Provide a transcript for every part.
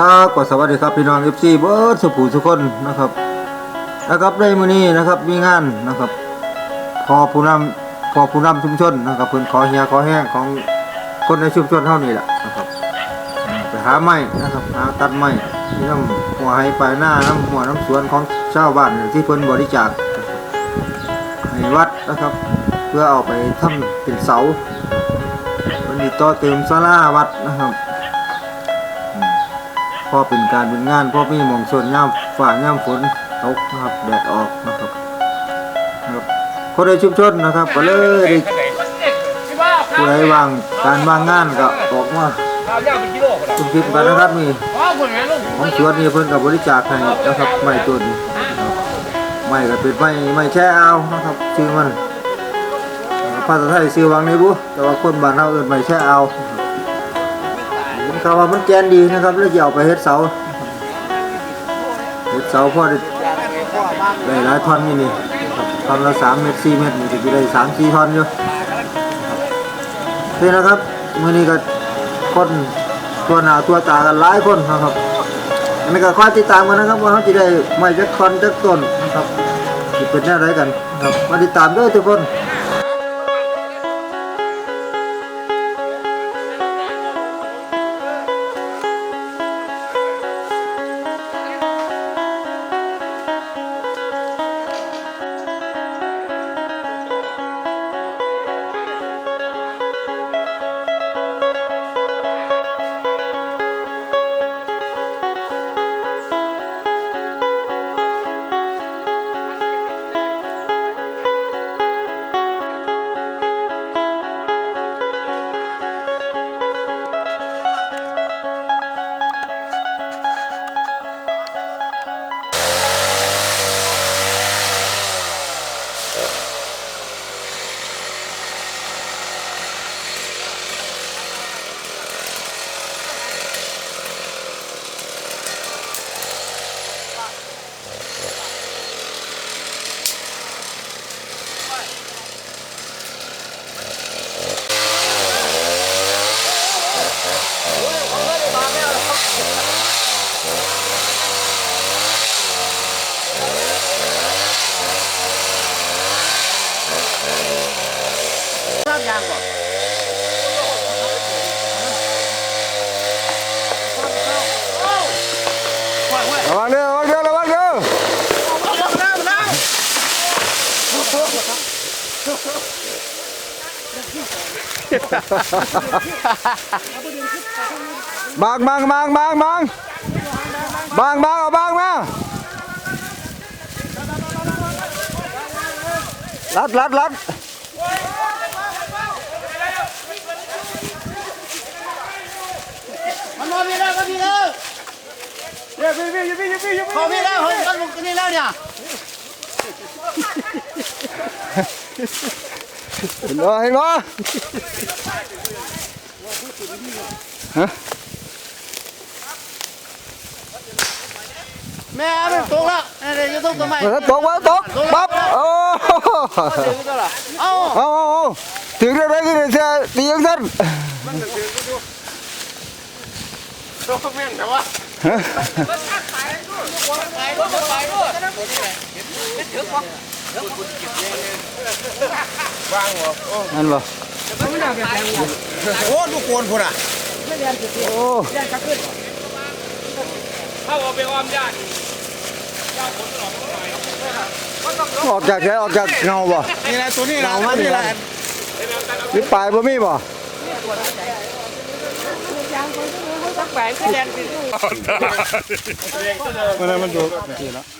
ครับก็สวัสดีครับพี่น้องเอฟซีเบิร์ดสุภูทุกคนนะครับนะครับในมือนี้นะครับมีงานนะครับ พอผู้นำพอผู้นำชุมชนนะครับเพิ่อนขอเฮียขอแห้งของคนในชุมชนเท่านี้แหละนะครับไปหาไม้นะครับหาตัดไม้ที่น้ำหัวให้ปลายหน้าน้ำหัวน้ำสวนของชาวบ้านที่เพิ่อนบริจาคให้วัดนะครับ เพื่อเอาไปทำเป็นเสามันมีต่อเติมศาลาวัดนะครับ พอเป็นการเป็นงานพ่อมีหมองส่วนย่ามฝ่าย่ามฝนตกนะครับแดดออกนะครับครับคนในชุมชนนะครับก็เลยด้ผู้ใดวางการวางงานก็ออกว่าชุมทิมกันนะครับนี่คนไหนลูกของสวนนี่เพิ่นกับบริจาคให้นะครับไม้ต้นนี้ไม้ก็เป็นไม้ไม้แช่เอานะครับชื่อมันภาษาไทยชื่อวางในบุแต่ว่าคนบ้านเราเอิ้นไม้แช่เอา ขาว่ามันแกนดีนะครับแล้วจะเอาไปเฮ็ดเสาเฮ็ดเสาพอได้ได้หลายท่อนนี่นี่ท่อนละสามเมตรสี่เมตรนี่จะได้สามสี่ท่อนอยู่นี่นะครับมือนี้ก็คนตัวหนาตัวตากันหลายคนนะครับอันนี้ก็คอยติดตามกันนะครับว่าเขาจะได้ไม่จักท่อนจักต้นนะครับจะเป็นแนวไรกันครับมาติดตามด้วยทุกคน บบางบางบางบางบางบางบางเอาบางมาลัดลัดลัดมันมาพี่แล้วก็พี่แล้วเยี่ยมพี่พี่พี่พี่พี่พอพี่แล้วเฮ้ยกันลุกนี่แล้วเนี่ยเห็นบ่เห็นบ่แม่มันตกแล้วเดี๋ย วจะตกทำไมเออตกวะตกปั๊บโอ้เอ้าเอาเอาเอาถึงเรื่องอะไรที่จะตียังสั้นตกแม่นแต่ว่าไปด้วยไปด้วยนั่นบ่โอ้ลูกโคนพุ่นอะโอ้เข้าเอาไปออมญาติออกจากไหนออกจากเงาบ่นี่แหละตัวนี้แหละตัวนี้แหละหรือปลายบ่มีบ่มันนั้น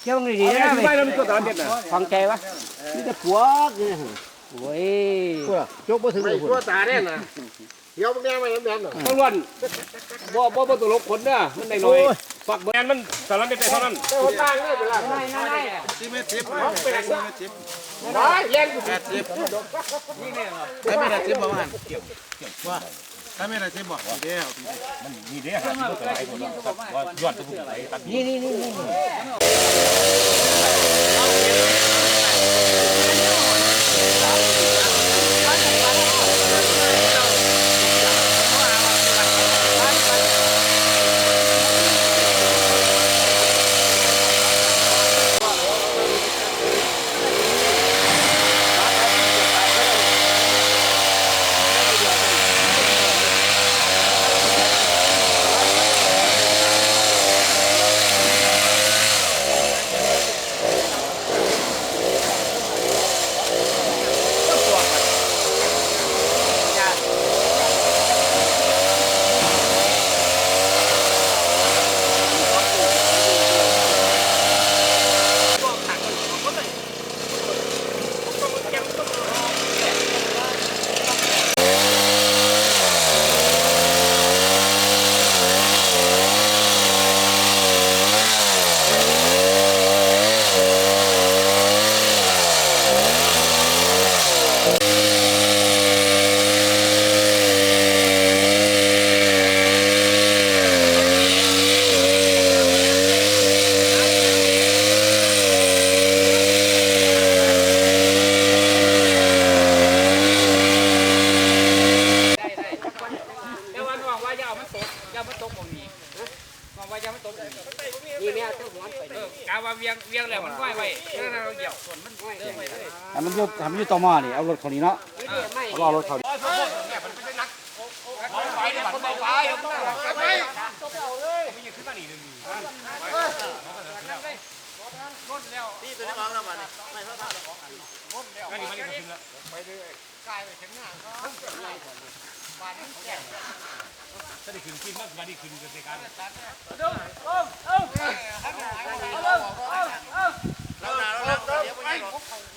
เที่ยวนี่ดีนะไม่แล้วมันก็ตอนเด็ดนะฟังใจวะนี่จะผัวนี่โอ้ยยกมาถึงเลยตัวตาเนี่ยนะเดี๋ยวมันแดงไปน้ำแดงหน่อยต้องล้วนบ่บ่บ่ตัวลบคนเด้อมันได้น้อยฝักแบนมันสารพัดได้เท่านั้นแต่คนต่างเลยเป็นไรไม่ไม่ไม่สิเมตรสิบเป็นสิเมตรสิบได้แรงอยู่แปดสิบถ้าไม่ได้สิบบอกว่าเกี่ยวเกี่ยวว่า ถ้าไม่ได้ใช่บอกเดียวแต่ว่าน้องว่าอย่าเอามันตกอย่ามันตกตรงนี้น้องว่าอย่ามันตกตรงนี้ นี่เนี่ยเจ้าหัวไป เออกาว่าเวียงเวียงแล้วมันไหวไว้ แล้วเราเหยียบส่วนมันเดินไปเลยอันมันอยู่ทำอยู่ต่อมานี่เอาร เขานี้เนะเอาเอารถเข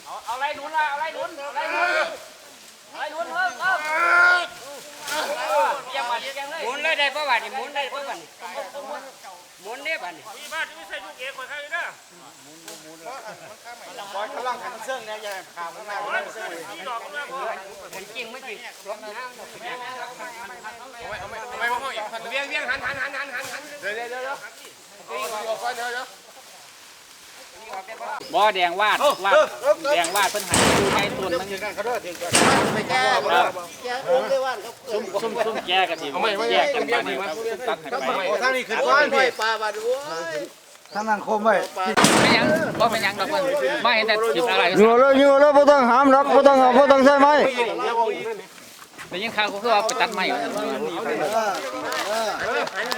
าเอาไรหนุนละเอาไรหนุนเอาไรหนุนเอาไรหนุนเพิ่มเพิ่มเวียงมาเวียงเลยหมุนเลยได้ปะวะนี่หมุนได้ปะวะนี่หมุนได้ป่ะนี่มีบ้านที่ไม่ใช่ลูกเอกคนใครนะกำลังขันเสื่องเนี่ยอย่าข่าวมันมาดอกกำลังมันจริงไม่จริงรถน้ำไม่ว่าห้องอีกเวียงเวียงหันหันหันหันหันหันเดี๋ยวเดี๋ยวเดี๋ยวเดี๋ยวเดี๋ยวเดี๋ยว บ่แดงวาดวาดแดงวาดเพิ่นหายดูในตุนมันเขาด้วยถึงกันไปแก้ซุ่มซุ่มซุ่มแยกกันทีแยกกันบ้านนี้ซุ่มตัดให้ไปทางนี้ขึ้นก้อนพี่ทางนั้นคมไว้ไม่ยังบ่เป็นยังดอกมันไม่เห็นแต่จิบอะไรอยู่เลยอยู่เลยบ่ต้องหามหรอกบ่ต้องเอาบ่ต้องใส่ไม้ได้ยินข่าวก็คือว่าไปตัดไม้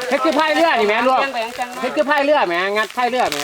เฮ็ดคือพายเรือนี่แม่ลูกเฮ็ดคือพายเรือแม่งัดพายเรือแม่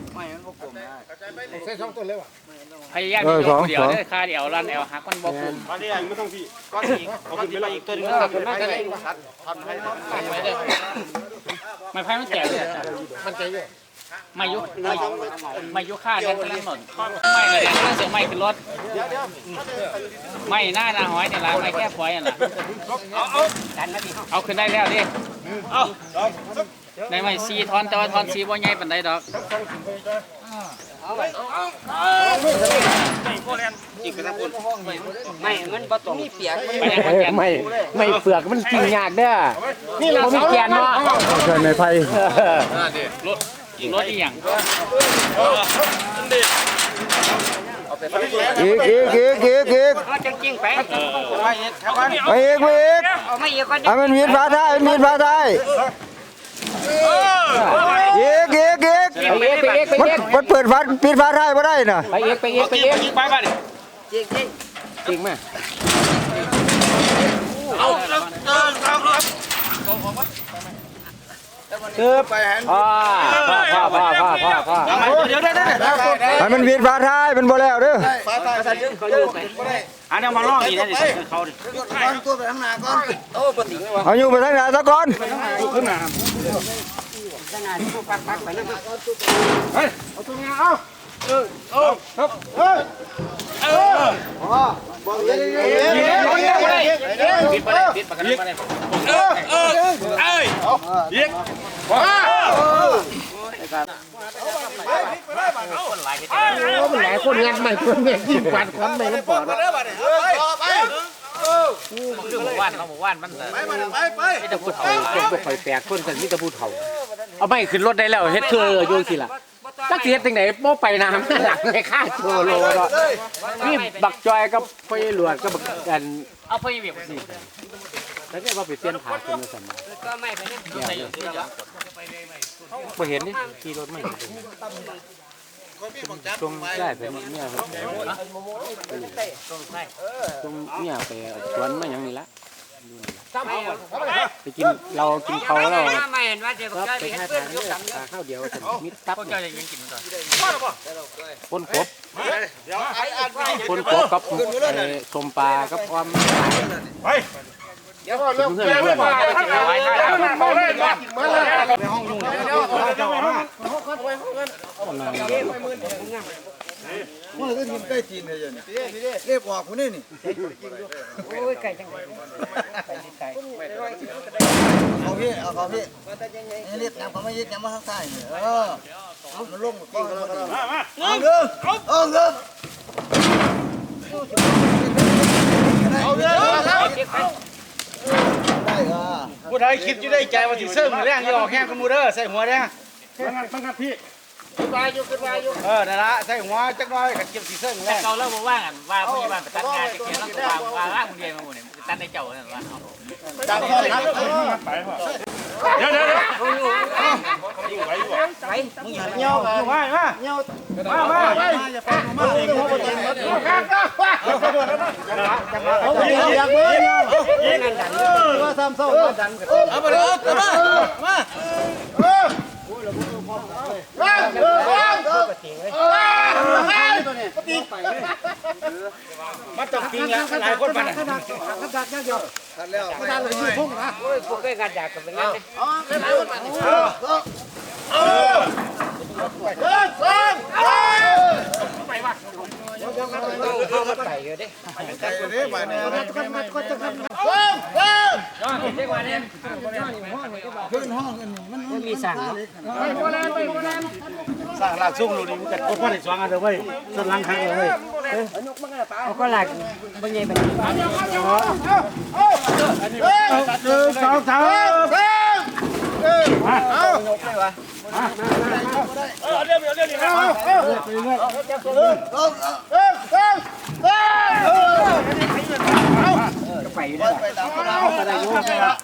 ใช้ช่องต้นเลยวะพยายามอยู่เดียวเด้อค่าเดียวรันแอลหักมันบ่คุ้มอันนี้ไม่ต้องพี่ก้อนอีกก้อนอีกไปอีกตัวนึงทำให้ได้ทันให้ไม่ไพ่มันแตกเลยมันใจเยอะไม่ยุไม่ยุไม่ยุค่ากันกำลังหล่นไม่เลยกำลังเสียไม่ขึ้นรถไม่หน้าหน้าหอยเนี่ยละไม่แค่พอยอะล่ะเอาขึ้นได้แล้วดิใน ไม่ซีทอนแต่ว่าทอนซีบ่ใหญ่ปานใดดอกไม่มันบ่ตรงมีเปียกไปยังขอนแก่นไม่ไม่เปลือกมันกินยากเด้อนี่เรามีแกนเนาะใส่ไม้ไผ่รถรถอีหยังอีกอีกอีกอีกอีกเอาจริงๆไปไปอีกไปอีกเอาไม่เยอะก็ให้มันมีดฝาท้ายมีดฝาท้าย อีกอีกอีกไปเอกไปเอกไปมันเอกมันเปิดฟ้าปิดฟ้าได้ไม่ได้น่ะไปเอกไปเอกไปเอกยิงไปบ้านจริงจริงจริงไหมเอา เดินทางครับพ่อพ่อพ่อพ่อพ่อพ่อเดี๋ยวได้ได้ได้ได้ให้มันวีดฟ้าท้ายมันบ่แล้วเด้ออันนี้มาล่องอีกนะเดี๋ยวเขาดิวางตัวไปข้างหน้าก่อนเอาอยู่ไปทางไหนซะก่อนปิดไปเลยปิดประกันไปเลย มันหลายคนงานใหม่คนแม่ยิ่งกว่าคนใหม่แล้วปอดไปเด้อบัดนี้ไปไปคือหมู่บ้านเขาหมู่บ้านมันแต่ไปไปไปไม่แต่ผู้เฒ่าคนบ่ค่อยแปลกคนกันมีแต่ผู้เฒ่า เอาไม่ขึ้นรถได้แล้วเฮ็ดเธออยู่สิล่ะ จักสิเฮ็ดจังได๋บ่ไปน้ำหลังเลยค่าโชโลเนาะนี่บักจอยกับพ่หลวดก็บักกันเอาไปเบียบสิแล้วก็ว่าไปเปลี่ยนผ่าขึ้นมาซั่นใส่อยู่ที่จะบ่เห็นนี่ขี่รถไม่คนพี่บอกจับตรงได้ไปเนี่ยครับตรงเนี่ยไปสวนมาหยังนี่ละ ไปกินเรากินเขาเราไม่เห็นว่าเจ็บครับใจไปเห็นให้เพื่อทานนยกเนี่ยกำตาข้าวเดียวจะมิดตับพวกเนี่เจ้ายจะยังกินก่อนปนกบเดี๋ยวไอ้อันปนกบกับไอ้สมปลากับออมไปเดี๋ยวเพื่อนเพื่อนเอาไว้ได้แล้ว มือก็ทีมใกล้จีนเลยเนี่ยเรียบออกคนนี้นี่โอ้ยไก่จังเลยเอาพี่เอาเขาพี่นี่เรียบน้ำเขาไม่ยึดน้ำมาข้างใต้เออมันลงก้อนแล้วก็เอาเด้อเอาเด้อเอาเด้อได้ก็ผู้ใดคิดอยู่ได้ใจว่าสิเสริมแรงอยู่ออกแห้งกับมูเด้อใส่หัวแดง เออนั่นละใส่หัวจักหน้อยขัดเก็บสิเสริมแรแต่งเขาเล่าบอกว่ากันว่าผู้ใหญ่บ้านไปตัดงานจะเขียนแล้วก็ว่าว่าร่างคนเดียวมาหมดเนี่ยตัดในเจ้าเนี่ยว่าจับข้อเลยครับเงี้ยวอยู่มามาเงี้ยวมามาไปอย่าไปมาเองหัวบ่เต็มรถเอาไปอยากมือยิงกันดันว่าซ้ำโซ่ดันเอาไปเลยเอามามา มันต้องกินแล้วหลายคนมันทันแล้วโอ้ยพวกเคยกันอยากกันเป็นงั้นเลยไก่เด้อมาเนี่ยมีสั่งสร้างลากซุ่มลูนี่มันจะคนว่าได้สองอันเด้อเว้ยส่วนหลังครั้งเลยเขาก็หลักบางอย่างเป็นสองสามไปตามกำลังไปได้ยุ่งบอกว่าเนี่ยไปเที่ยวลงปุ๋ยมาเสียตัวคนไหนไม่พวกกินนะแกพูดมาแล้วมันยังโยกคอนึงอยู่เด้อไอ้ยุ่งเอาใช้ใช้แรงแม่ละควันน่ะทำนี่ก็ใช้ไปได้แล้วเพราะว่าคิดได้แล้ว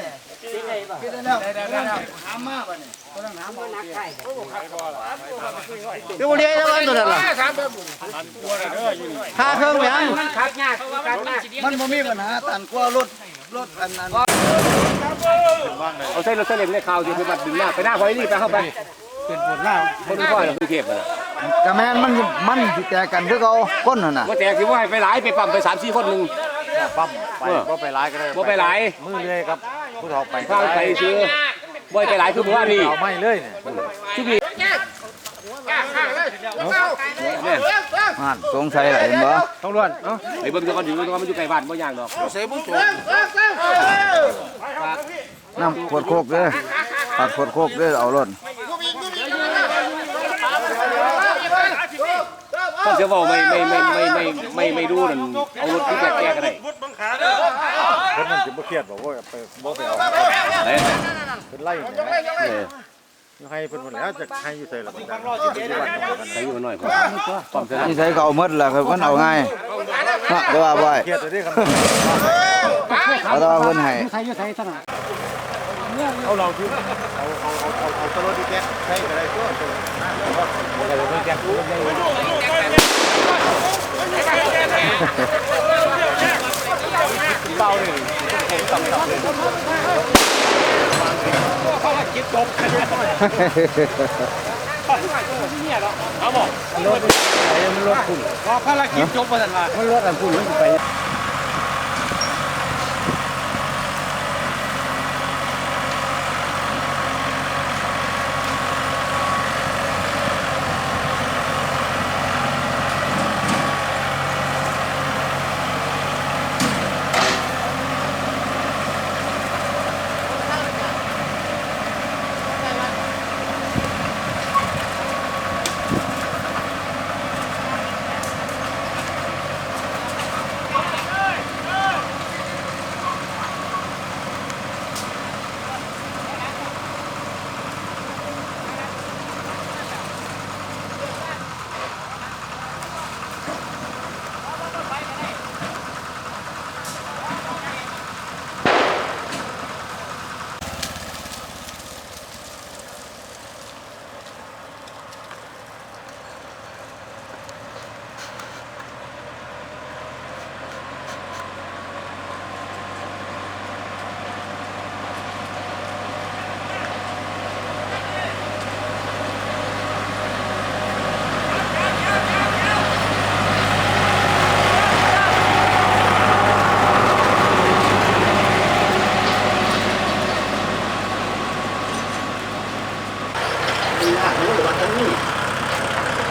เนี่ยคิดได้แล้วได้แล้วหามาป่ะ เนี่ยคือบ่เรียกแล้วตัวนั้นล่ะค่าเครื่องแหวนมันคักยากคักยากมันบ่มีปัญหาตันกว่ารถรถอันนั้นเอาใส่รถเสลิมในข่าวสิคือบัดดึงหน้าไปหน้าพอยนี่ไปเข้าไปเป็นปวดหน้าคนพ่อยคือเทพน่ะกะแม่นมันมันสิแตกกันคือเขาก้นน่ะน่ะว่าแต่สิว่าให้ไปหลายไปปั๊มไป3 4คนนึงปั๊มไปบ่ไปหลายก็ได้บ่ไปหลายมือเลยครับผู้ถอกไปข้างไปซื้อ บ่ไปหลายคือเมื่อวานนี้เอาไม่เลยเนี่ยทุกนี้อ่านสงสัยอะไรบ่ต้องล้วนเอ้าไอ้เบิ่งตัวก่อนอยู่ตัวมันอยู่ใกล้บ้านบ่ยากดอกเสบุตัวน้ำขวดโคกเด้อตัดขวดโคกเด้อเอารถถ้าเสียเว้าไม่ไม่ไม่ไม่ไม่ไม่ไม่ดูนั่นเอารถที่แก้ๆก็ได้คนนั้นสิบ่เครียดบอกว่าไปบ่ไปเอาเอ้ยเป็นไล่เออให้เพิ่นหมดแล้วจะให้อยู่ใส่ละนี่ใช้เขาเอาหมดล้วครับมันเอาง่ายฮะเดี๋ยวว่าบ่อยเครียดตัวนี้ครับเอาแต่ว่าเพิ่นให้ใครอยู่ใครตั้งเอาเราคือเอาเอาเอาเอาเอาตลอดดีแกใช้ก็ได้ตัวร อภารกิจจบมาทันว่ามันรถอันพุ่นมันไป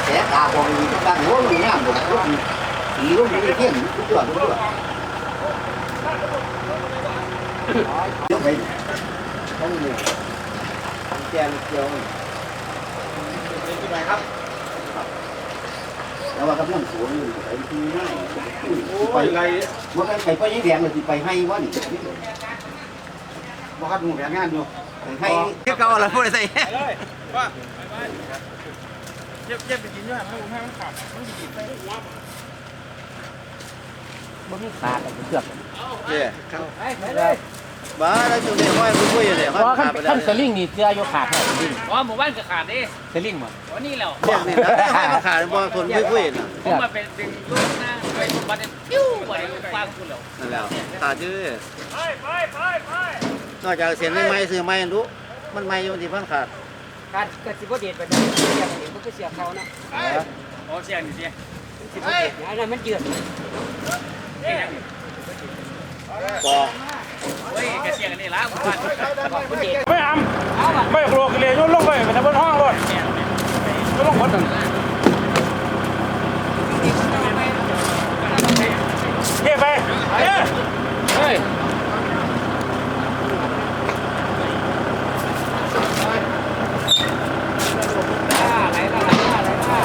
แสตาของนี่ตั้งหัวมันงามบ่สีมันมีเข้มทุกตัวทุกตัวยกไปต้องนี่แกนเกี่ยวแล้วว่ากำลังสวนอยู่ไปที่ ไหนไปไรมันไปไปยังแดงเลยสิไปให้วะนี่บ่คัดหมู่แผนงานอยู่ให้เก่าละพูดใส่บ่มีขาดเสือกบ้าแล้วจุดนี้ห้อยคุยอยู่เลยเพราะขั้นขั้นสลิงนี่เสื้ออยู่ขาดสลิงอ๋อหมู่บ้านก็ขาดดิสลิงบ่วันนี้แล้วเรียกนี่นะห้อยมาขาดบ่ทนคุยๆน่ะผมมาเป็นดึงลูกหน้า ไปสมบัติปิ้วไปฟางคุณแล้วนั่นแหละขาชื่อนอกจากเสียงไม่ไม้ซื้อไม้รู้มันไม้อยู่ที่พันขาดการกระสิบเด็ดไปได้เสียเห็นมันก็เสียเขานะอ๋อเสียงนี่เสียสิบเด็ดอันนั้นมันเยือนปอกเฮ้ยกระเสียกันนี่ละหมู่บ้านมันเด็ดไม่ทำไม่โกรกเลยยนลงไปมันจะบนห้องรถยนลงบนนั่น เฮ้ไปเฮ้เฮ้ยอะไรนะอะไรนะ